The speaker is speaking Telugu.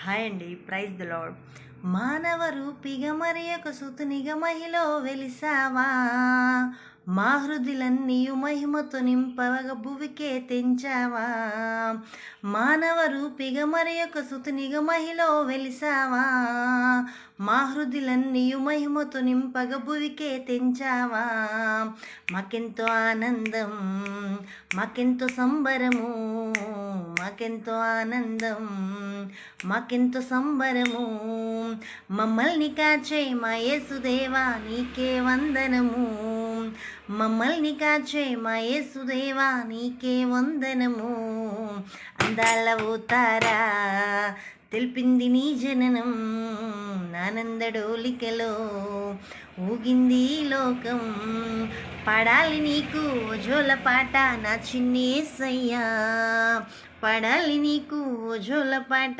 హాయ్ అండి. ప్రైజ్ ద లాడ్ మానవ రూపిగా మరి ఒక సుతునిగా మహిలో వెలిసావా? మా హృదిలన్నీయు మహిమతో నింపవగ భువికే తెంచావా? మానవ రూపిగా మరి ఒక సుతునిగా మహిలో వెలిసావా? మా హృదిలన్నీయు మహిమతో నింపగ భువికే తెంచావా? మాకెంతో ఆనందం మాకెంతో సంబరము మాకెంతో ఆనందం మాకెంతో సంబరము. మమ్మల్ని కాచే మా యేసుదేవా నీకే వందనము. మమ్మల్ని కాచే మా యేసుదేవా నీకే వందనము. అందాల ఊతారా తెలిపింది నీ జననం. నానందడోలికలో ఊగింది లోకం. పడాలి నీకు జోల పాట నా చిన్ని పడాలి నీకు జోల పాట.